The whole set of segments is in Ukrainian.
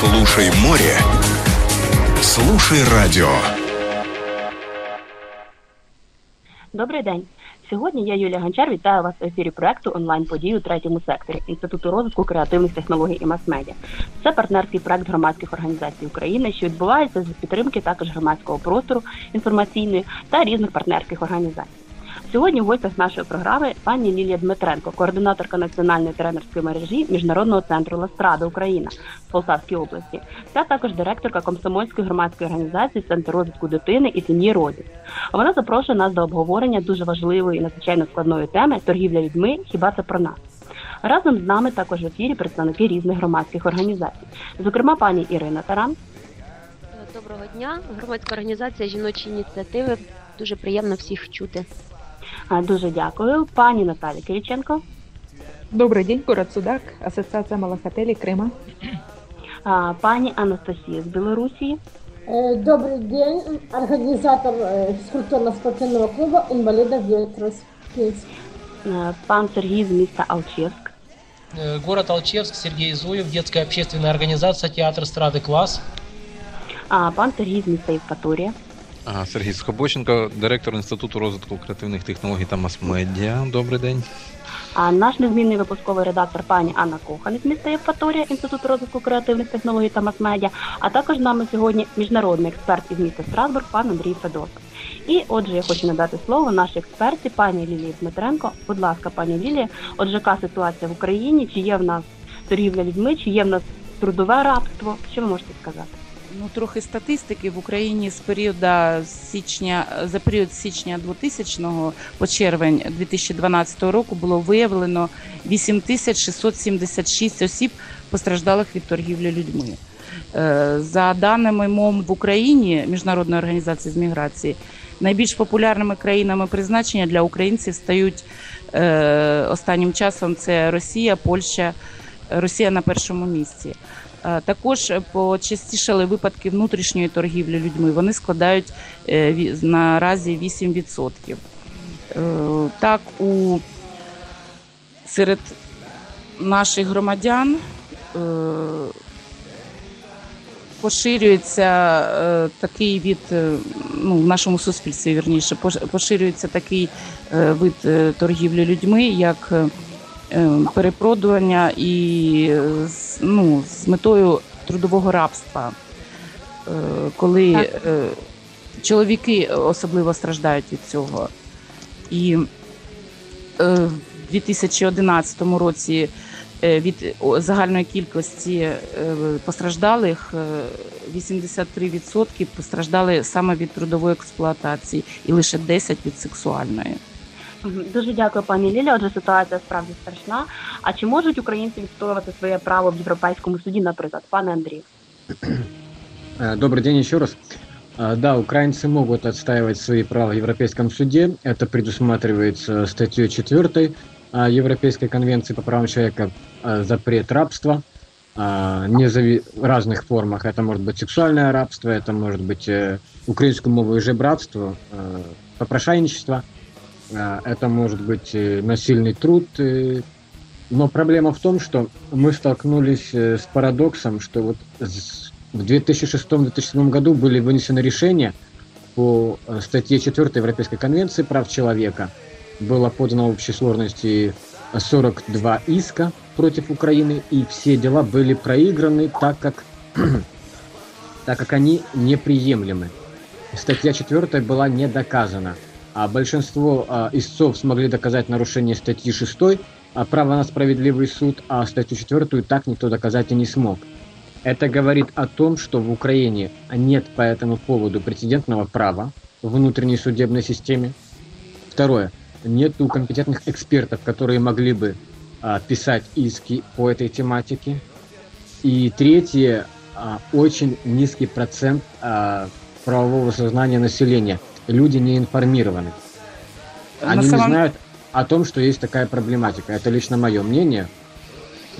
Слушай море. Слушай радіо. Добрий день. Сьогодні я Юлія Гончар вітаю вас в ефірі проекту онлайн події у третьому секторі Інституту розвитку креативних технологій і мас-медіа. Це партнерський проект громадських організацій України, що відбувається за підтримки також громадського простору інформаційної та різних партнерських організацій. Сьогодні в гостях нашої програми пані Лілія Дмитренко, координаторка національної тренерської мережі Міжнародного центру Ластрада Україна в Полтавській області, та також директорка комсомольської громадської організації Центр розвитку дитини і сім'ї Родіс. Вона запрошує нас до обговорення дуже важливої і надзвичайно складної теми торгівля людьми. Хіба це про нас? Разом з нами також в ефірі представники різних громадських організацій, зокрема пані Ірина Таран. Доброго дня, громадська організація жіночі ініціативи. Дуже приємно всіх чути. А, Дуже дякую. Пані Наталі Кириченко. Добрый день, город Судак, Ассоциация малых Крыма. А, Пані Анастасія з Білорусі. Е, Добрий день, організатор е, фізкультурно-спортивного клубу інвалідів Єльтрос Пінськ. Е, Пан Сергій з міста Алчевськ. Э, Город Алчевск, Сергей Зуев, детская общественная организация «Театр эстрады класс». А пан Сергій з міста Євпаторія. Сергій Скобоченко, директор Інституту розвитку креативних технологій та мас-медіа. Добрий день. А наш незмінний випусковий редактор пані Анна Кохан з міста Євпаторія, Інституту розвитку креативних технологій та мас-медіа, а також з нами сьогодні міжнародний експерт із міста Страсбург, пан Андрій Федосов. І отже, я хочу надати слово нашій експерті, пані Лілії Дмитренко. Будь ласка, пані Лілія, отже, яка ситуація в Україні? Чи є в нас торгівля людьми, чи є в нас трудове рабство? Що ви можете сказати? Ну, трохи статистики в Україні з періоду січня за період січня 2000 по червень 2012 року було виявлено 8676 осіб постраждалих від торгівлі людьми. Е, За даними МОМ в Україні Міжнародної організації з міграції, найбільш популярними країнами призначення для українців стають е, останнім часом це Росія, Польща, Росія на першому місці. Е, Також почастішали випадки внутрішньої торгівлі людьми. Вони складають е, наразі 8%. Е, Так, у серед наших громадян е, поширюється е, такий від е, ну, в нашому суспільстві вірніше пош- поширюється такий е, вид е, торгівлі людьми, як е, е, перепродування і е, з, ну, з метою трудового рабства, Е, коли Так. е, чоловіки особливо страждають від цього. І е, в 2011 році від загальної кількості постраждалих е, 83% постраждали саме від трудової експлуатації і лише 10% від сексуальної. Мгм. Дуже дякую, пані Ліля. Отже, ситуація справді страшна. А чи можуть українці відстоювати своє право в європейському суді, наприклад, пане Андрію? Э, Добрый день еще раз. А, Да, украинцы могут отстаивать свои права в Европейском суде. Это предусматривается статьей 4 а, Европейской конвенции по правам человека а, запрет рабства а, не зави- в разных формах. Это может быть сексуальное рабство, это может быть э, украинскую мову и жебратство, э, попрошайничество, а, это может быть э, насильный труд. э. Но проблема в том, что мы столкнулись э, с парадоксом, что вот в 2006-2007 году были вынесены решения по статье 4 Европейской конвенции прав человека. Было подано в общей сложности 42 иска против Украины, и все дела были проиграны, так как, так как они неприемлемы. Статья 4 была не доказана, а большинство а, истцов смогли доказать нарушение статьи 6, а право на справедливый суд, а статью 4 так никто доказать и не смог. Это говорит о том, что в Украине нет по этому поводу прецедентного права в внутренней судебной системе. Второе. Нет компетентных экспертов, которые могли бы а, писать иски по этой тематике. И третье. а, очень низкий процент а, правового сознания населения. Люди не информированы. Они самом- не знают о том, что есть такая проблематика. Это лично мое мнение.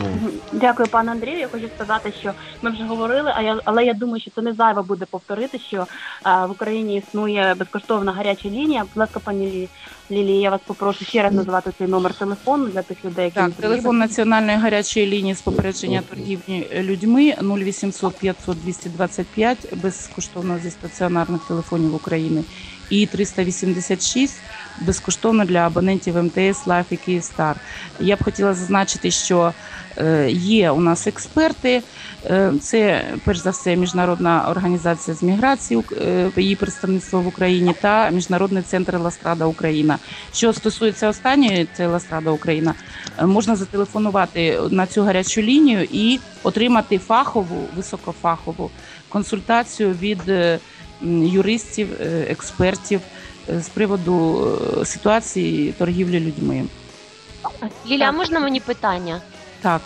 Ну, Дякую, пане Андрію. Я хочу сказати, що ми вже говорили, а я але я думаю, що це не зайво буде повторити, що а, в Україні існує безкоштовна гаряча лінія. Будь ласка, пані Лі- Лілії, я вас попрошу ще раз назвати цей номер телефону для тих людей, які Так, телефон національної гарячої лінії з попередження торгівлі людьми 0800 500 225 безкоштовно зі стаціонарних телефонів України і 386 безкоштовно для абонентів МТС, Лайф і Київстар. Я б хотіла зазначити, що е, є у нас експерти. Е, Це перш за все міжнародна організація з міграції, е, її представництво в Україні та міжнародний центр Ластрада Україна. Що стосується останньої, це Ластрада Україна, можна зателефонувати на цю гарячу лінію і отримати фахову, високофахову консультацію від юристів, е, експертів е, з приводу е, ситуації торгівлі людьми. Ліля, а можна мені питання? Так.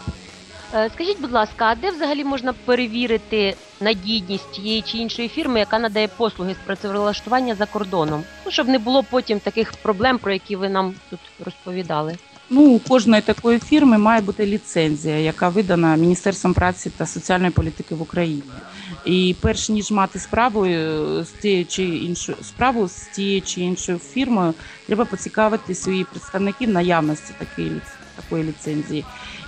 Скажіть, будь ласка, а де взагалі можна перевірити надійність тієї чи іншої фірми, яка надає послуги з працевлаштування за кордоном? Ну, щоб не було потім таких проблем, про які ви нам тут розповідали. Ну, у кожної такої фірми має бути ліцензія, яка видана Міністерством праці та соціальної політики в Україні. І перш ніж мати справу е, з тією чи іншою справу з тією чи іншою фірмою, треба поцікавитися у її представників наявності такої такої ліцензії.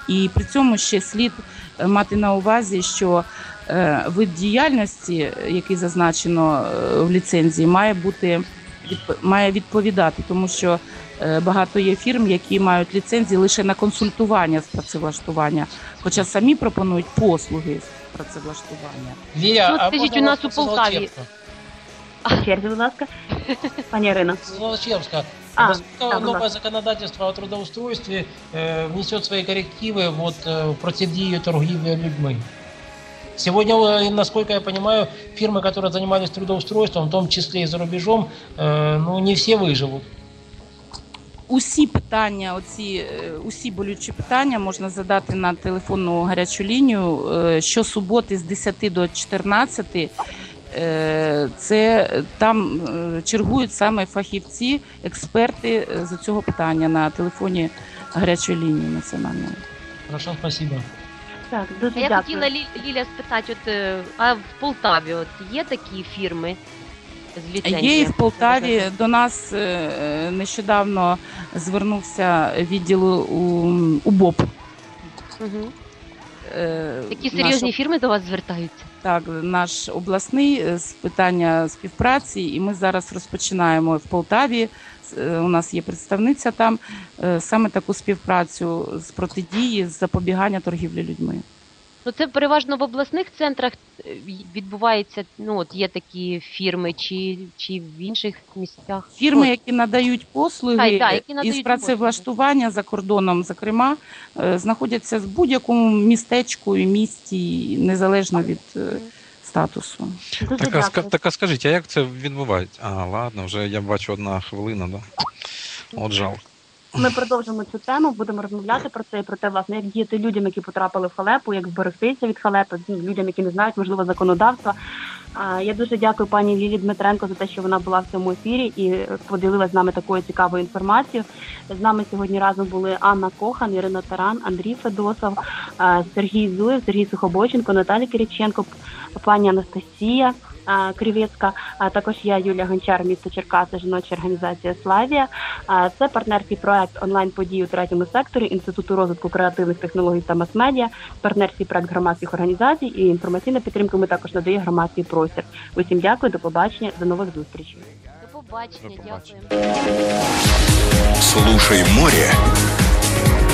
І при цьому ще слід е, мати на увазі, що е, вид діяльності, який зазначено в ліцензії, має бути має відповідати, тому що багато є фірм, які мають ліцензії лише на консультування з працевлаштування, хоча самі пропонують послуги з працевлаштування. Лилия, Ну, а скажіть, можно у нас вопрос у из Полтаві- Волочевска? В черзі, будь ласка. Пані Ірина. Из Волочевска. А, Насколько да, новое да. законодательство о трудоустройстве э, внесет свои коррективы вот, э, в процедуру торгівлі людьми? Сегодня, э, насколько я понимаю, фирмы, которые занимались трудоустройством, в том числе и за рубежом, э, ну, не все выживут. Усі питання, оці е, усі болючі питання можна задати на телефонну гарячу лінію е, щосуботи з 10 до 14. Е, Це там чергують саме фахівці, експерти з цього питання на телефоні гарячої лінії національної. Хорошо, спасибо. Так, дуже я дякую. хотіла Лі- Ліля спитати, от а в Полтаві от є такі фірми? Є і в Полтаві. До нас е, нещодавно звернувся відділ у, у БОП. Угу. Е, Такі наш серйозні фірми до вас звертаються? Так, наш обласний е, з питання співпраці, і ми зараз розпочинаємо в Полтаві. е, У нас є представниця там е, саме таку співпрацю з протидії, з запобігання торгівлі людьми. Ну це переважно в обласних центрах е, відбувається. Ну от є такі фірми, чи, чи в інших місцях. Фірми, які надають послуги Так, так, які надають із працевлаштування за кордоном, зокрема, е, знаходяться в будь-якому містечку і місті, незалежно від е, статусу. Так, а, ска- так а скажіть, а як це відбувається? А, ладно, вже я бачу одна хвилина, да? От жалко. Ми продовжимо цю тему, будемо розмовляти про це і про те, власне, як діяти людям, які потрапили в халепу, як зберегтися від халепи, ну, людям, які не знають, можливо, законодавства. Я дуже дякую пані Лілі Дмитренко за те, що вона була в цьому ефірі і поділилася з нами такою цікавою інформацією. З нами сьогодні разом були Анна Кохан, Ірина Таран, Андрій Федосов, Сергій Зуєв, Сергій Сухобойченко, Наталія Кириченко, пані Анастасія. А, а також я Юлія Гончар, місто Черкаси, жіноча організація Славія. А, Це партнерський проект онлайн подій у третьому секторі Інституту розвитку креативних технологій та мас-медіа, партнерський проект громадських організацій і інформаційна підтримка. Ми також надає громадський простір. Усім дякую, до побачення, до нових зустрічей. До побачення, До побачення. дякую. Слушай море.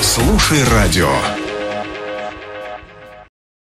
Слушай радио.